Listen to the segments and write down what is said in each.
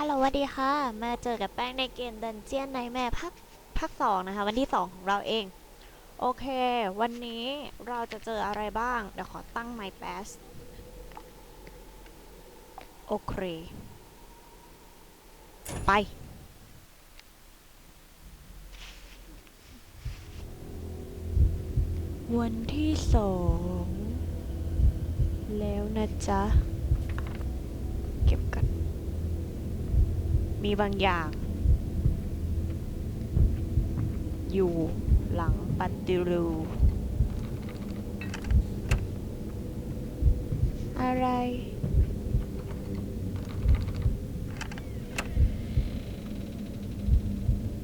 ฮัลโหลสวัสดีค่ะ มาเจอกับแป้งในเกมดันเจียนในแม่ภาคภาคสองนะคะ วันที่สองของเราเอง โอเค วันนี้เราจะเจออะไรบ้าง เดี๋ยวขอตั้งไมค์แปสโอเค ไป วันที่สองแล้วนะจ๊ะ เก็บกัน มีบางอย่าง อยู่หลังปัตติรูอะไร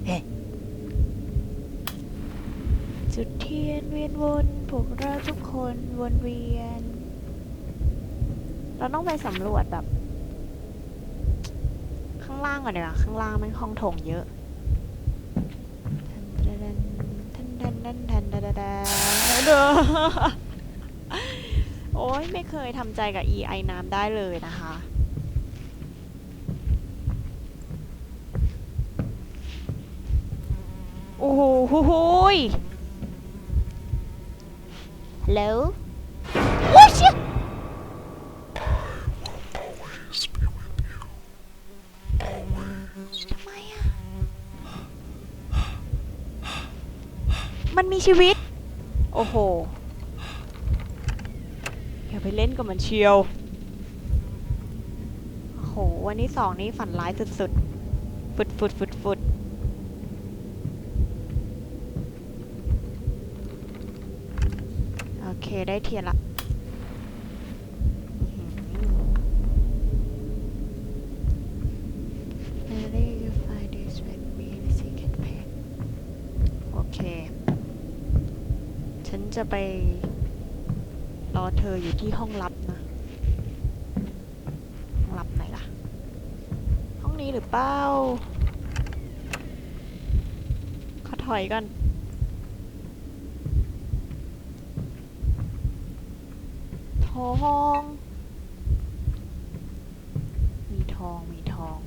เฮ้จุดเทียนเวียนวนพวกเราทุกคนวนเวียน เราต้องไปสำรวจแบบข้าง ล่างก่อนดีกว่าข้างล่างมันห้องโถงเยอะโอ้ยไม่เคยทำใจกับ EI น้ำได้เลยนะคะโอ้โหฮัลโหล มันมีชีวิต โอ้โหอย่าไปเล่นกับมันเชียว โอ้โห วันนี้สองนี้ฝันร้ายสุดๆ ฟุดฟุดฟุดฟุดโอเค ได้เทียนละอื้อหือ Maybe you find this with me in the second pen โอเค ฉัน จะไปรอเธออยู่ที่ห้องลับนะ ห้องลับไหนล่ะ ห้องนี้หรือเปล่าขอถอยก่อนทองมีทอง มีทอง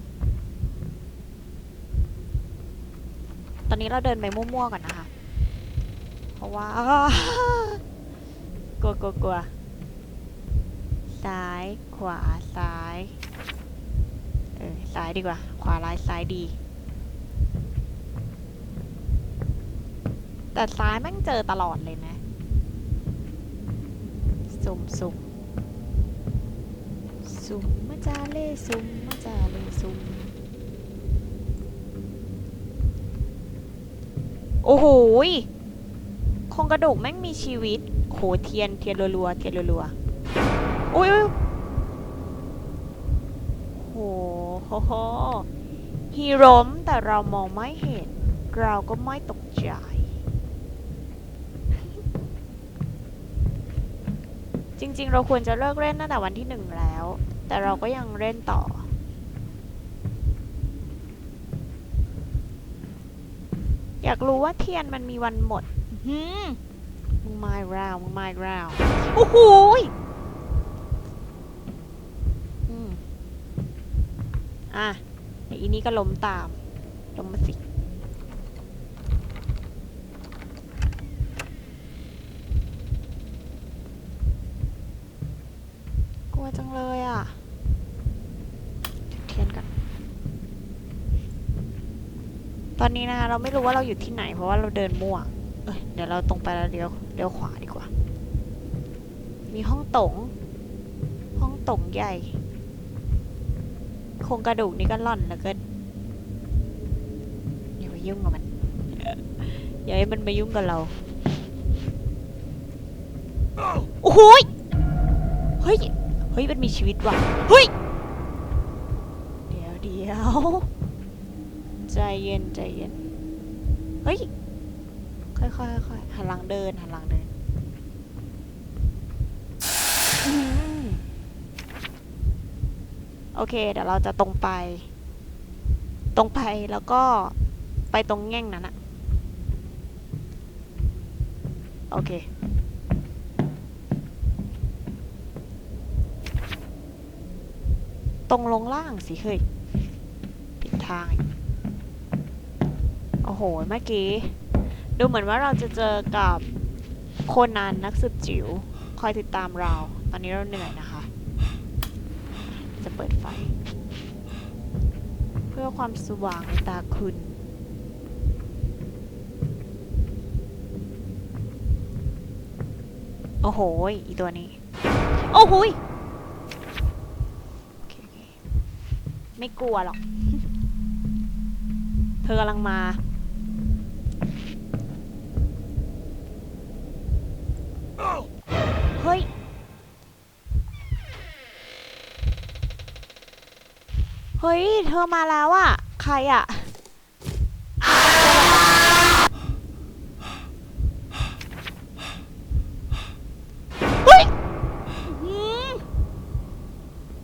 ตอนนี้เราเดินไปมั่วๆก่อนนะคะะว่ากลัวกลัวกลัวซ้ายขวาซ้าย เออซ้ายดีกว่า ขวาร้ายซ้ายดี แต่ซ้ายแม่งเจอตลอดเลยนะ สุ่มสุ่มสุ่มมาจาเล่สุ่มมาจาเล่สุ่มโอ้โห ครงกระดูกแม่งมีชีวิตโหเทียนเทียนรัวๆเทียนรัวๆอุ้ยโหโหโหฮีโร่มแต่เรามองไม่เห็น เราก็ไม่ตกใจจริง ๆ เราควรจะเลิกเล่นตั้งแต่วันที่หนึ่งแล้ว แต่เราก็ยังเล่นต่อ อยากรู้ว่าเทียนมันมีวันหมด หืมมึงมาอีกแล้วมึงมาอีกแล้วโอ้โหยอืมอะเดี๋ยวอีนี้ก็ล้มตามล้มมาสิ กลัวจังเลยอะจุดเทียนกัน ตอนนี้นะคะเราไม่รู้ว่าเราอยู่ที่ไหนเพราะว่าเราเดินมั่ว เดี๋ยวเราตรงไปแล้วเลี้ยวเลี้ยวขวาดีกว่า มีห้องตงห้องตงใหญ่โครงกระดูกนี่ก็ล่อนแล้วก็อย่าไปยุ่งกับมันอย่าให้มันมายุ่งกับเราโอ้โหยเฮ้ยเฮ้ยมันมีชีวิตว่ะเฮ้ยเดี๋ยวเดี๋ยวใจเย็นใจเย็นเฮ้ย ค่อยๆค่อยๆหันหลังเดินหันหลังเดินอืมโอเค เดี๋ยวเราจะตรงไป ตรงไปแล้วก็ไปตรงแง่งนั้นอะโอเค ตรงลงล่างสิเฮ้ยทางอีกโอ้โห เมื่อกี้ ดูเหมือนว่าเราจะเจอกับโคนันนักสืบจิ๋วคอยติดตามเรา ตอนนี้เราเหนื่อยนะคะ จะเปิดไฟ เพื่อความสว่างในตาคุณ โอ้โห อีตัวนี้ โอ้โหยไม่กลัวหรอก เธอกำลังมา อมาแล้วอะใครอะเฮ้ยอืม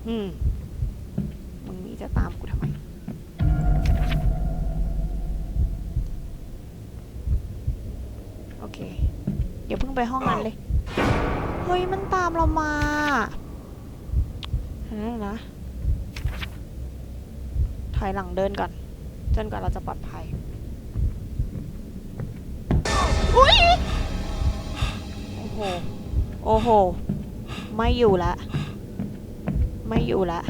อืมมึงนี่จะตามกูทำไม โอเค เดี๋ยวเพิ่งไปห้องนั้นเลย เฮ้ย มันตามเรามาเห็นไหมนะ ถ อยหลังเดินก่อน จนกว่าเราจะปลอดภัย อุ้ย โอ้โห โอ้โห ไม่อยู่ละ ไม่อยู่ละ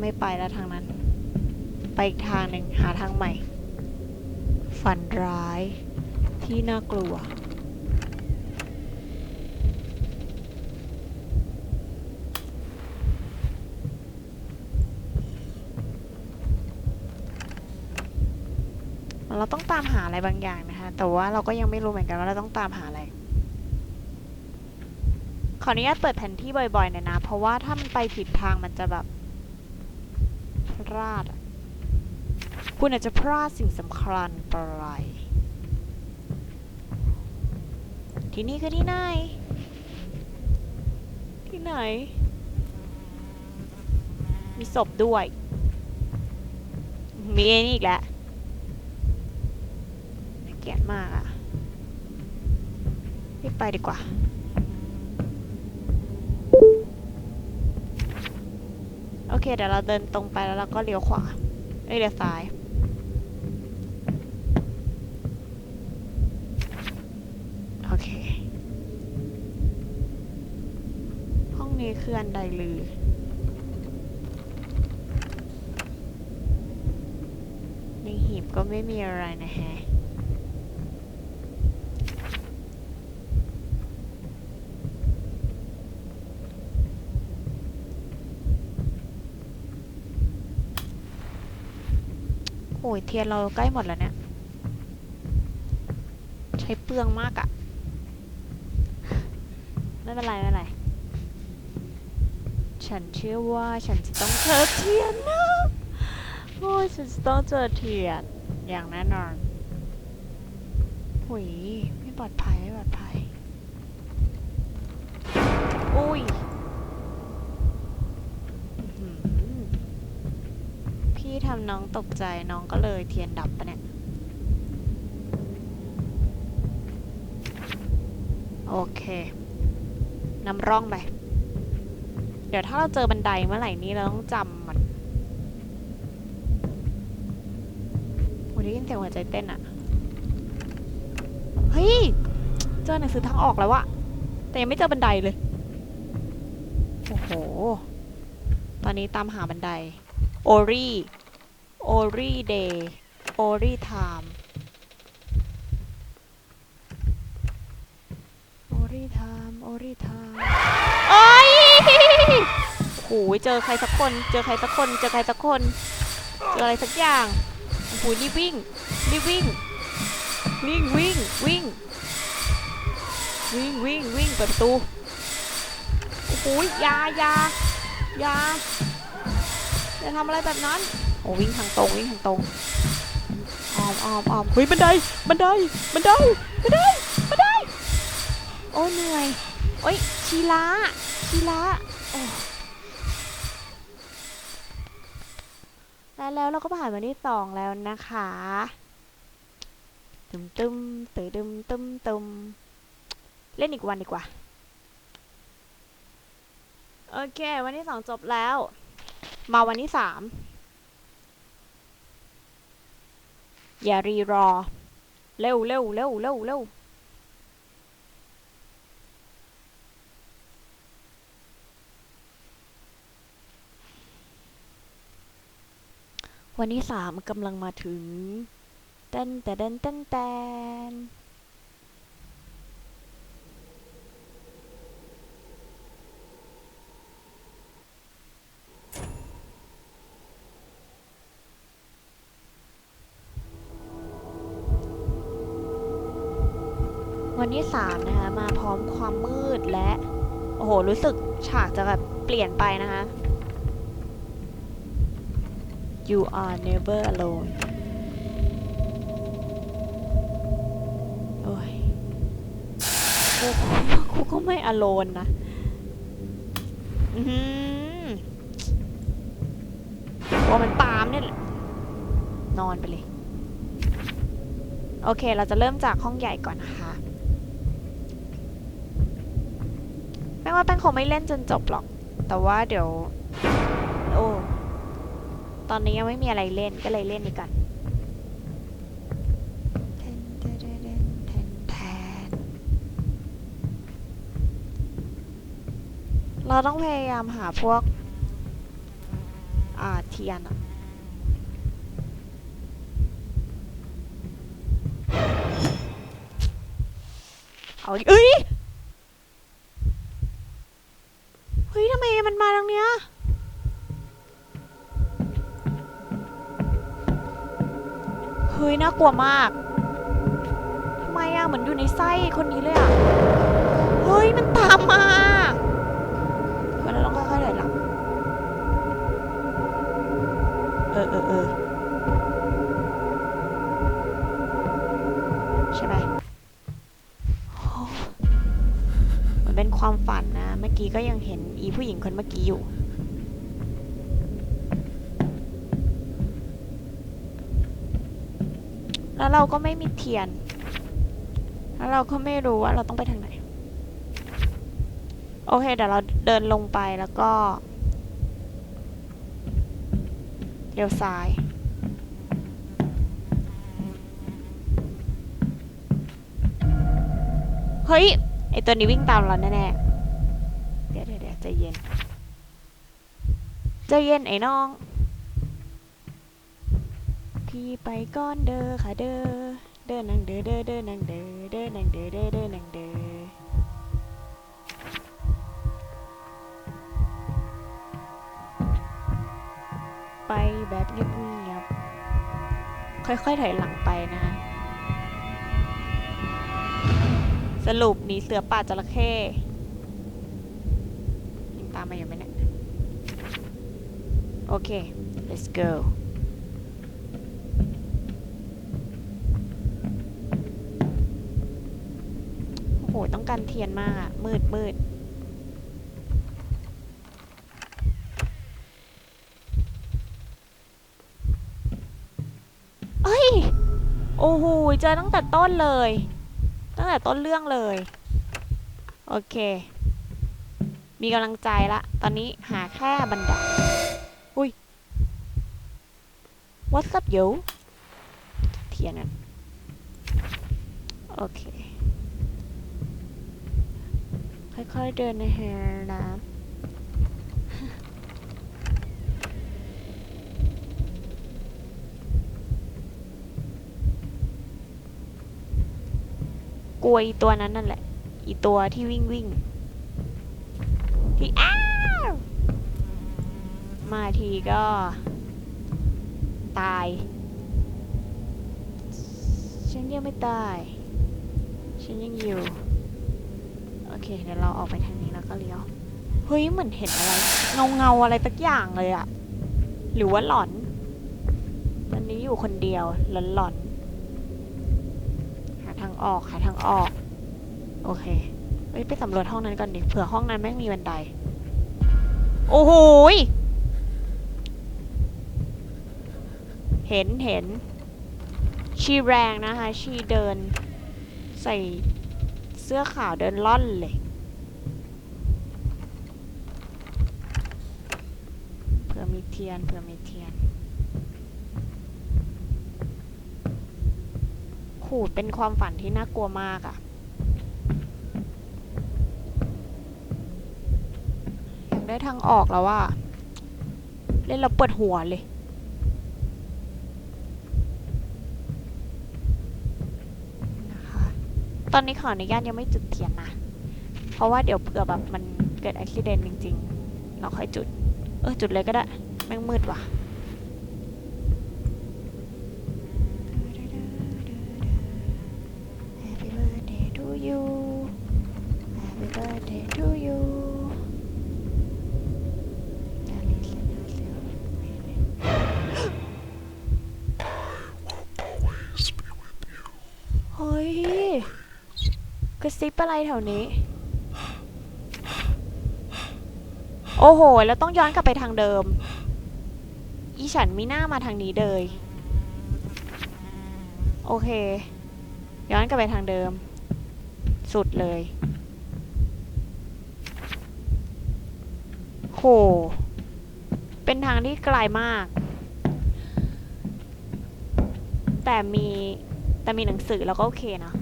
ไม่ไปแล้วทางนั้น ไปอีกทางหนึ่งหาทางใหม่ ฝันร้ายที่น่ากลัว เราต้องตามหาอะไรบางอย่างนะคะ แต่ว่าเราก็ยังไม่รู้เหมือนกันว่าเราต้องตามหาอะไร ขออนุญาตเปิดแผนที่บ่อยๆหน่อยนะ เพราะว่าถ้ามันไปผิดทางมันจะแบบพลาด คุณอาจจะพลาดสิ่งสำคัญไปที่นี่คือที่ไหน ที่ไหน มีศพด้วย มีไอ้นี่อีกแล้ว เกลียดมากอะรีบไปดีกว่า โอเค เดี๋ยวเราเดินตรงไปแล้วเราก็เลี้ยวขวาเอ้ยเลี้ยวซ้าย โอเค ห้องนี้คืออันใดลือในหีบก็ไม่มีอะไรนะฮะ โอ้ ยเทียนเราใกล้หมดแล้วเนี่ย ใช้เปลืองมากอะไม่เป็นไรไม่เป็นไร ฉันเชื่อว่าฉันจะต้องเจอเทียนนะโอ้ยฉันจะต้องเจอเทียน อย่างแน่นอนหุยไม่ปลอดภัยไม่ปลอดภัย อุ้ยอื้อหือพี่ทำ น้องตกใจน้องก็เลยเทียนดับปะเนี่ย โอเคนำร่องไป เดี๋ยวถ้าเราเจอบันไดเมื่อไหร่นี้เราต้องจำมันโอ้ยได้ยินเสียงหัวใจเต้นอะเฮ้ย เจอหนังสือทางออกแล้วอะแต่ยังไม่เจอบันไดเลย โอ้โห ตอนนี้ตามหาบันได โอรี่ โอรีเดย์โอรีไทม์โอรีไทม์โอรีไทม์โอ้ยโอ้โหเจอใครสักคน เจอใครสักคน เจอใครสักคน เจออะไรสักอย่างโอ้โหรีบวิ่งรีบวิ่ง วิ่งวิ่งวิ่ง วิ่งวิ่งวิ่งเปิดประตูโอ้โหยายายาอย่าทำอะไรแบบนั้น โอ้วิ่งทางตรงวิ่งทางตรงอ้อมอ้อมอ้อมเฮ้ยบันไดบันไดบันไดบันไดบันไดโอ้เหนื่อยโอ้ยชีลาชีลาโอ้และแล้วเราก็ผ่านวันที่สองแล้วนะคะตึมตึมตึมตึมตึมตึมเล่นอีกวันดีกว่า โอเค วันที่สองจบแล้ว มาวันที่สาม อย่ารีรอ เร็วเร็วเร็วเร็วเร็ววันที่สามกำลังมาถึงเต้นแต่เต้นเต้นแตน ที่สามนะคะมาพร้อมความมืดและ โอ้โห รู้สึกฉากจะแบบเปลี่ยนไปนะคะ You are never alone โอ้ยกูกูก็ไม่ alone นะ อือว่ามันปามเนี่ยนอนไปเลย โอเค เราจะเริ่มจากห้องใหญ่ก่อนนะคะ ว่าแป้งคงไม่เล่นจนจบหรอก แต่ว่าเดี๋ยว โอ้ ตอนนี้ยังไม่มีอะไรเล่นก็เลยเล่นดีกันเราต้องพยายามหาพวก อ่าเทียนอะเอาดิเอ้ย น่ากลัวมากทำไมอะเหมือนอยู่ในไส้คนนี้เลยอะเฮ้ยมันตามมาเดี๋ยวเราต้องค่อยๆถอยหลังเออเออเออใช่ไหมมันเป็นความฝันนะ เมื่อกี้ก็ยังเห็นอีผู้หญิงคนเมื่อกี้อยู่ แล้วเราก็ไม่มีเทียน แล้วเราก็ไม่รู้ว่าเราต้องไปทางไหน โอเค เดี๋ยวเราเดินลงไปแล้วก็เลี้ยวซ้ายเฮ้ย ไอตัวนี้วิ่งตามเราแน่ๆ เดี๋ยวเดี๋ยวเดี๋ยวใจเย็น ใจเย็นไอ้น้อง พี่ไปก้อนเด้อค่ะเด้อเด้อนังเด้อเด้อเด้อนังเด้อเด้อนังเด้อเด้อเด้อนังเด้อไปแบบเงียบๆค่อยๆถอยหลังไปนะคะสรุปหนีเสือป่าจระเข้ยังตามมาอยู่ไหมเนี่ยโอเค let's go โอ้โหต้องการเทียนมากอะมืดมืดเอ้ย โอ้โห เจอตั้งแต่ต้นเลย ตั้งแต่ต้นเรื่องเลย โอเค มีกำลังใจละ ตอนนี้หาแค่บันไดอุ้ย What's up yo เทียนนั่นโอเค ค่อยๆเดินในะฮะนะกลัวอีตัวนั้นนั่นแหละ อีตัวที่วิ่งวิ่งที่อ้าวมาทีก็ ตาย ฉันยังไม่ตาย ฉันยังอยู่ เค เดี๋ยวเราออกไปทางนี้แล้วก็เลี้ยว เฮ้ย เหมือนเห็นอะไร เงาเงาอะไรสักอย่างเลยอะหรือว่าหลอน ตอนนี้อยู่คนเดียวหลอนหลอนหาทางออกหาทางออก โอเคเฮ้ยไปสำรวจห้องนั้นก่อนดิเผื่อห้องนั้นแม่งมีบันได โอ้โหเห็นเห็น ชีแรงนะคะ ชีเดิน ใส่ สื้อขาวเดินล่อนเลยเพื่อมีเทียนเผื่อมีเทียน ขูดเป็นความฝันที่น่ากลัวมากอะอยากได้ทางออกแล้วว่า เล่นแล้วปวดหัวเลย นะคะ ตอนนี้ขออนุญาตยังไม่จุดเทียนนะ เพราะว่าเดี๋ยวเผื่อแบบมันเกิดอุบิเหตุจริงๆ เราค่อยจุด เออจุดเลยก็ได้ แม่งมืดว่ะ อะไรแถวนี้ โอ้โห แล้วต้องย้อนกลับไปทางเดิม อีฉันมีหน้ามาทางนี้เลย โอเค ย้อนกลับไปทางเดิม สุดเลย โห เป็นทางที่ไกลมาก แต่มีแต่มีหนังสือแล้วก็โอเคนะ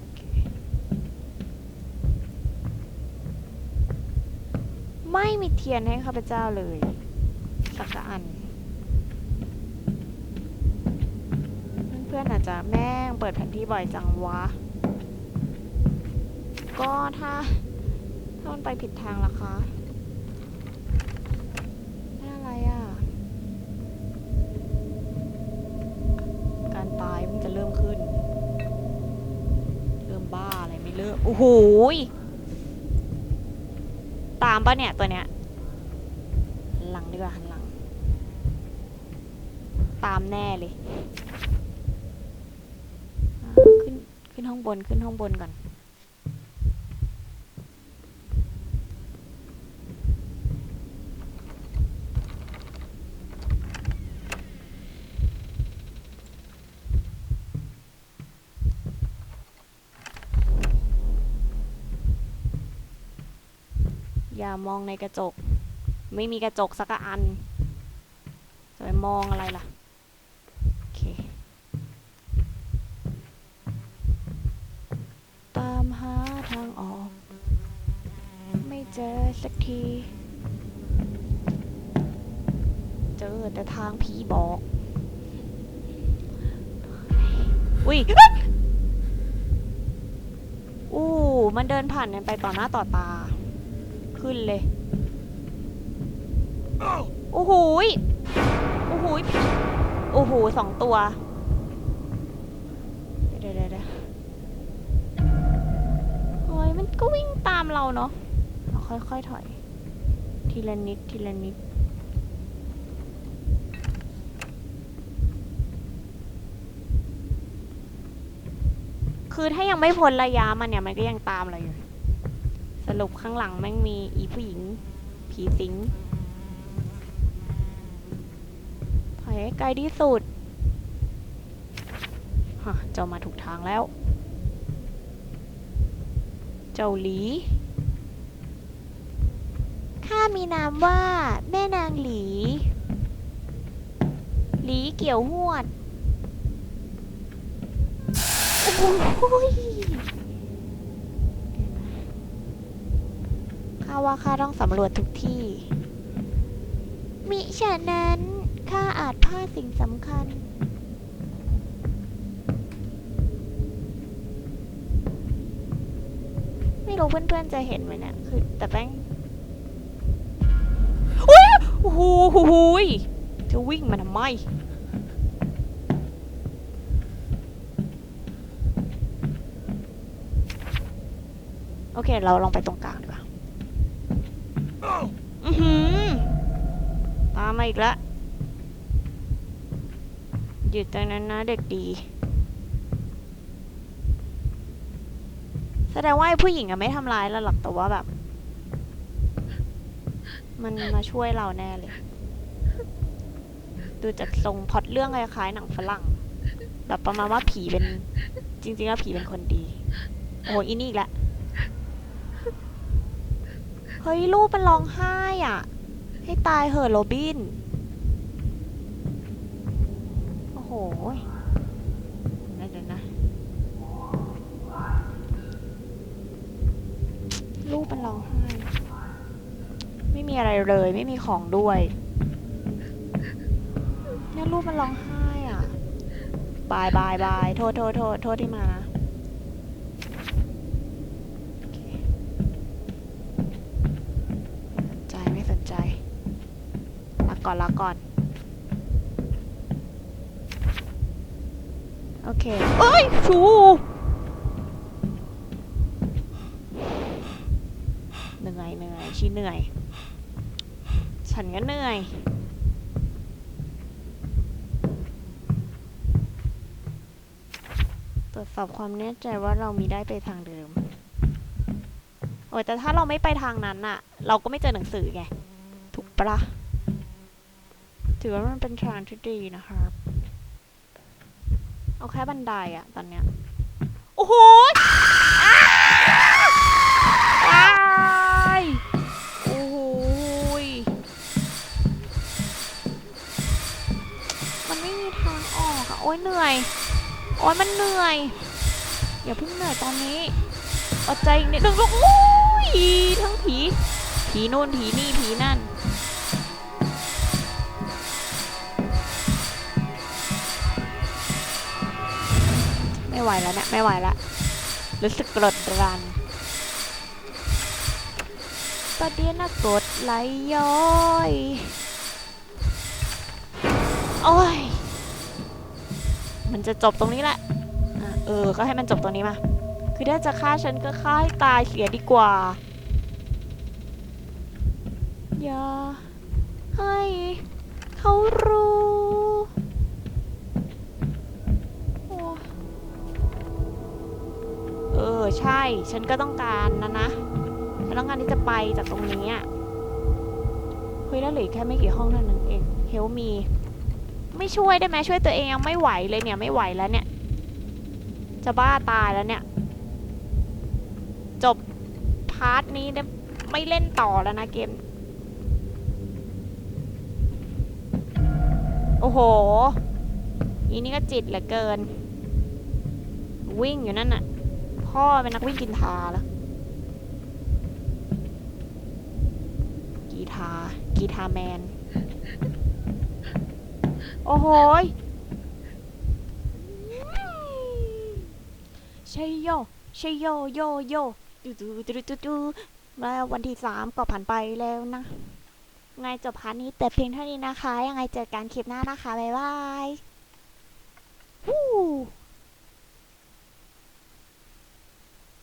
โอเค ไม่มีเทียนให้ข้าพเจ้าเลยสักอัน เพื่อนๆอาจจะแม่งเปิดแผนที่บ่อยจังวะ ก็ถ้า ถ้ามันไปผิดทางล่ะคะนั่นอะไรอะ การตายมันจะเริ่มขึ้น เริ่มบ้าอะไรไม่เริ่ม โอ้โห ตามปะเนี่ยตัวเนี้ยหันหลังดีกว่าหันหลัง ตามแน่เลยอ่าขึ้นขึ้นห้องบนขึ้นห้องบนก่อน อย่ามองในกระจก ไม่มีกระจกสักอัน จะไปมองอะไรล่ะ โอเค ตามหาทางออก ไม่เจอสักที เจอแต่ทางผีบอก อุ้ยอู้มันเดินผ่านกันไปต่อหน้าต่อตา ขึ้นเลย โอ้โหยโอ้โหยโอ้โหสองตัวเดี๋ยวเดี๋ยวเดี๋ยวโอ้ยมันก็วิ่งตามเราเนาะเราค่อยๆถอย ทีละนิด ทีละนิดคือถ้ายังไม่พ้นระยะมันเนี่ยมันก็ยังตามเราอยู่ส รุปข้างหลังแม่งมีอีผู้หญิง ผีสิงถอยให้ไกลที่สุดฮะเจ้ามาถูกทางแล้ว เจ้าหลี ข้ามีนามว่า แม่นางหลี หลีเกี่ยวหวด โอ้ย ข้าว่าข้าต้องสำรวจทุกที่ มิฉะนั้นข้าอาจพลาดสิ่งสำคัญ ไม่รู้เพื่อนๆจะเห็นไหมเนี่ยคือแต่แป้งอุ๊ยโอ้โหโอ้โหยจะวิ่งมาทำไมโอเค เราลองไปตรงกลาง หือตามมาอีกแล้วหยุดตรงนั้นนะเด็กดี แสดงว่าผู้หญิงอะไม่ทำร้ายเราหรอกแต่ว่าแบบ มันมาช่วยเราแน่เลย ดูจากทรงพอตเรื่องคล้ายๆหนังฝรั่ง แบบประมาณว่าผีเป็น จริงๆแล้วผีเป็นคนดี โอ้ยอีนี่อีกแล้ว เฮ้ยลูกมันร้องไห้อะ ให้ตายเหอะโรบิน โอ้โหยเดี๋ยวนะลูกมันร้องไห้ ไม่มีอะไรเลย ไม่มีของด้วยเนี่ยลูกมันร้องไห้อะ บายบายบายโทษโทษโทษโทษที่มานะโอเคไม่สนใจไม่สนใจลา ก่อนลาก่อน โอเค เอ้ย ชูเหนื่อยเหนื่อยชี้เหนื่อย ฉันก็เหนื่อยตรวจสอบความแน่ใจว่าเรามีได้ไปทางเดิม โอ้ยแต่ถ้าเราไม่ไปทางนั้นอะเราก็ไม่เจอหนังสือไง ถูกปะล่ะ ถือว่ามันเป็นทางที่ดีนะครับเอาแค่บันไดอะตอนเนี้ย โอ้โหอ้ายโอ้โหมันไม่มีทางออกอะโอ้ยเหนื่อย โอ้ยมันเหนื่อย อย่าเพิ่งเหนื่อยตอนนี้อดใจอีกนิดนึงลูกโอ้ยทั้งผี ผีนู่นผีนี่ผีนั่น ไม่ไหวแล้วเนี่ยไม่ไหวแล้วรู้สึกกรดรันประเดี๋ยวนะกดไหลย้อยโอ้ยมันจะจบตรงนี้แหละเออ ก็ให้มันจบตรงนี้มา คือถ้าจะฆ่าฉันก็ฆ่าให้ตายเสียดีกว่า อย่าให้เขารู้ อใช่ ฉันก็ต้องการนะนะ ฉันต้องการที่จะไปจากตรงนี้อะเฮ้ยแล้วเหลือแค่ไม่กี่ห้องเท่านั้นเองเฮลมี ไม่ช่วยได้ไหมช่วยตัวเองยังไม่ไหวเลยเนี่ยไม่ไหวแล้วเนี่ย จะบ้าตายแล้วเนี่ย จบพาร์ทนี้ได้ไม่เล่นต่อแล้วนะเกม โอ้โหอีนี่ก็จิตเหลือเกิน วิ่งอยู่นั่นน่ะ พ่อเป็นนักวิ่งกินทาแล้วกีทา กีทาแมน โอ้โหยชัยโยชยโยโยโยดูดูดูดูดูแล้ววันที่สามก็ผ่านไปแล้วนะไงจบพาร์ทนี้แต่เพียงเท่านี้นะคะ ยังไงเจอกันคลิปหน้านะคะ บ๊ายบาย